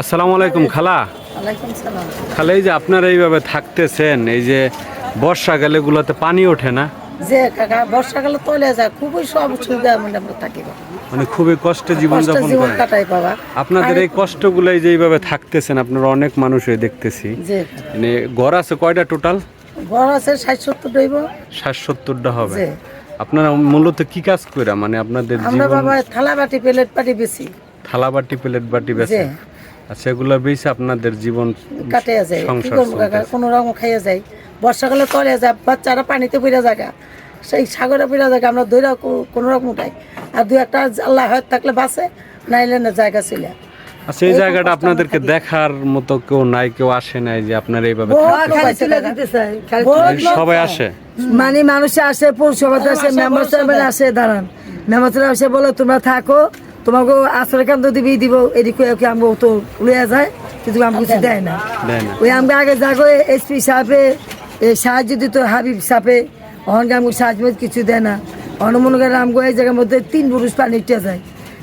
আসসালামু আলাইকুম খালা। খালা এই যে আপনারা এইভাবে থাকতেছেন এই যে বর্ষাকালে গুলোতে পানি ওঠে না? যে কাকা বর্ষাকালে তলে যায় খুবই সব সুবিধা মানে আমরা থাকি মানে খুবই কষ্টে জীবন কষ্ট যাপন জীবন করেন কাটাই বাবা। আপনাদের এই কষ্টগুলাই যে এইভাবে থাকতেছেন আপনারা অনেক মানুষই দেখতেছি। মানে ঘর আছে কয়টা টোটাল? আছে ষাট সত্তরটা হবে। আপনারা মূলত কি কাজ করে মানে আপনাদের আমরা বাবা থালা বাটি প্লেট বাটি বেশি থালা বাটি প্লেট বাটি যে। আচ্ছা এগুলো বেশি আপনাদের জীবন কাটে যায় কি করব কাকা? কোনো রকম খাইয়া যায়। বর্ষাকালে তলে যায় বাচ্চারা পানিতে পড়ে জায়গা সেই সাগরে পড়ে জায়গা আমরা দৈরা কোনো রকম উঠাই। আর দু একটা আল্লাহ হয় থাকলে বাসে নাইলে না জায়গা ছিল আচ্ছা এই জায়গাটা আপনাদেরকে দেখার মতো কেউ নাই কেউ আসে নাই যে আপনারা এইভাবে সবাই আসে? মানে মানুষ আসে পৌরসভাতে আসে মেম্বার আসে দাঁড়ান। মেম্বার সাহেব আসে বলে তোমরা থাকো। তোমাকে আশ্রয় কেন্দ্র দিবি? দিব এদিকে ওকে আমাকে তো লইয়া যায় কিন্তু আমাকে কিছু দেয় না। ওই আমাকে আগে যাগো এসপি সাহেবে এই সাহায্য দিত হাবিব সাহেবে অহনকে আমাকে সাহায্য কিছু দেয় না। অনমনে করে আমাকে এই জায়গার মধ্যে তিন পুরুষ পানি উঠে যায়।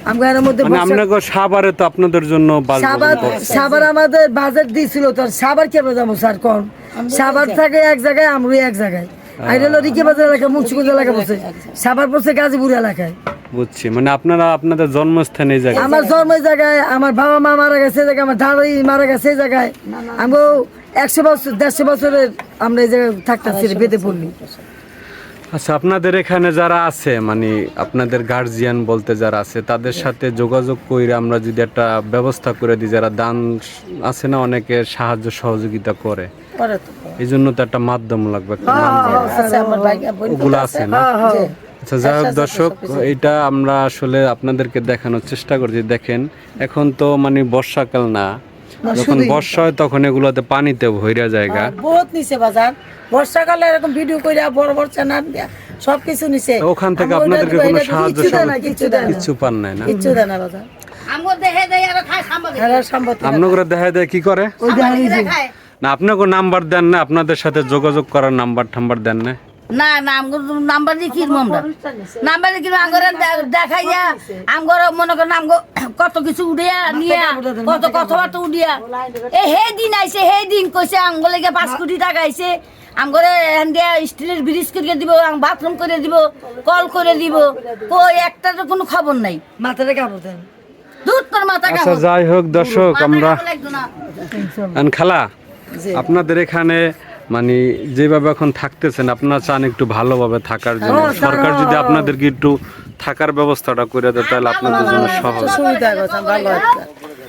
আমাকে এর মধ্যে মানে আপনাকে সাবারে তো আপনাদের জন্য সাবার সাবার আমাদের বাজেট দিয়েছিল তোর সাবার কেমন যাব স্যার কোন? সাবার থাকে এক জায়গায় আমরা এক জায়গায়। আইডল রিকে বাজার এলাকা মুন্সিগঞ্জ এলাকা বসে সাবার পড়ছে গাজীপুর এলাকায়। বুঝছি। মানে আপনারা আপনাদের জন্মস্থান এই জায়গায়? আমার জন্ম এই জায়গায় আমার বাবা মা মারা গেছে এই জায়গায় আমার দাদাই মারা গেছে এই জায়গায়। আমি একশো বছর দেড়শো বছরের আমরা এই জায়গায় থাকতেছি বেঁধে পড়লি। আচ্ছা আপনাদের এখানে যারা আছে মানে আপনাদের গার্জিয়ান বলতে যারা আছে তাদের সাথে যোগাযোগ করে আমরা যদি একটা ব্যবস্থা করে দিই যারা দান আছে না অনেকে সাহায্য সহযোগিতা করে। করে এই জন্য তো একটা মাধ্যম লাগবে আমার ভাই বোন ওগুলো আছে না? যে আচ্ছা যাই হোক দর্শক এটা আমরা আসলে আপনাদেরকে দেখানোর চেষ্টা করছি। দেখেন এখন তো মানে বর্ষাকাল না। যখন বর্ষা হয় তখন এগুলোতে পানিতে ভৈরা জায়গা। বহুত নিছে বাজার। বর্ষাকালে এরকম ভিডিও কইরা বড় বড় চ্যানেল দিয়া সব কিছু নিছে ওখান থেকে আপনাদেরকে কোনো সাহায্য কিচ্ছু পান নাই না? কিচ্ছু দেনা বাজার। দেহে দেয় দেখা কি করে? না আপনাকে নাম্বার দেন না আপনাদের সাথে যোগাযোগ করার নাম্বার টাম্বার দেন না। না না নাম্বার দিয়ে কিনবো আমরা। নাম্বার দিয়ে কিনবো দেখাইয়া আমগো মনে করেন আমগো কত কিছু উড়িয়া নিয়া কত কথাবার্তা উড়িয়া এ হে দিন আইছে হে দিন কইছে আমগো লেগে পাঁচ কোটি টাকা আইছে। আমগরে দিয়া স্টিলের ব্রিজ করে দিব বাথরুম করে দিব কল করে দিব। কই একটা তো কোনো খবর নাই। মাথাটা কাপড় দেন। মাথা আচ্ছা যাই হোক দর্শক আমরা খালা আপনাদের এখানে মানে যেভাবে এখন থাকতেছেন আপনারা চান একটু ভালোভাবে থাকার জন্য। সরকার যদি আপনাদেরকে একটু থাকার ব্যবস্থাটা করে দেয় তাহলে আপনাদের জন্য সহজ। সুবিধা ভালো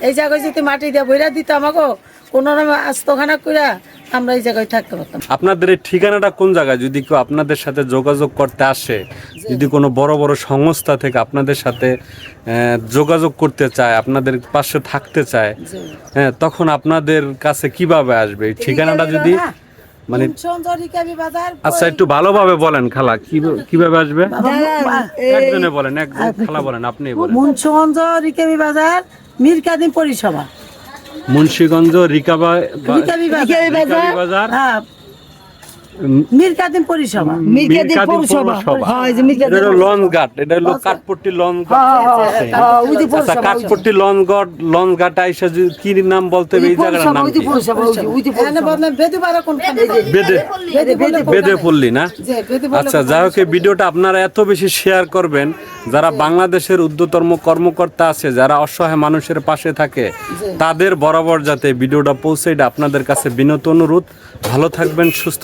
এই জায়গায় যদি মাটি দিয়ে বইরা দিত আমাকে কোনো আস্তখানা কইরা আমরা এই জায়গায় থাকতে পারতাম। আপনাদের এই ঠিকানাটা কোন জায়গায়? যদি কেউ আপনাদের সাথে যোগাযোগ করতে আসে যদি কোনো বড় বড় সংস্থা থেকে আপনাদের সাথে যোগাযোগ করতে চায় আপনাদের পাশে থাকতে চায় হ্যাঁ তখন আপনাদের কাছে কীভাবে আসবে? এই ঠিকানাটা যদি মানে আচ্ছা একটু ভালোভাবে বলেন খালা কি- কীভাবে আসবে? একজনে বলেন একজন খালা বলেন আপনি বলেন। মুন্সগঞ্জ রিকাবি বাজার মিরকাদিম পরিষেবা। মুন্সিগঞ্জ রিকাবা রিকাবি রিকাবি বাজার? হ্যাঁ মিরকাদিম পরিষেবা মির্কাদি মিরকাদিম পৌরসভা। পৌরসভা। হ্যাঁ এই যে মির্কাদি এটা লঞ্চ ঘাট এটা হলো কাঠপট্টি লঞ্চ ঘাট আছে। হ্যাঁ, ওই যে আচ্ছা যে- কাঠপট্টি লঞ্চ ঘাট লঞ্চ ঘাট আইসা যদি কি নাম বলতে হবে এই জায়গার নাম যে কি? ওই যে- যে এখানে বদনাম বেদু বেদে বেদে বেদে বেদে না? যে আচ্ছা যাই হোক এই ভিডিওটা আপনারা এত বেশি শেয়ার করবেন যারা বাংলাদেশের উদ্যতম কর্মকর্তা আছে যারা অসহায় মানুষের পাশে থাকে তাদের বরাবর যাতে ভিডিওটা পৌঁছে এটা আপনাদের কাছে বিনত অনুরোধ। ভালো থাকবেন সুস্থ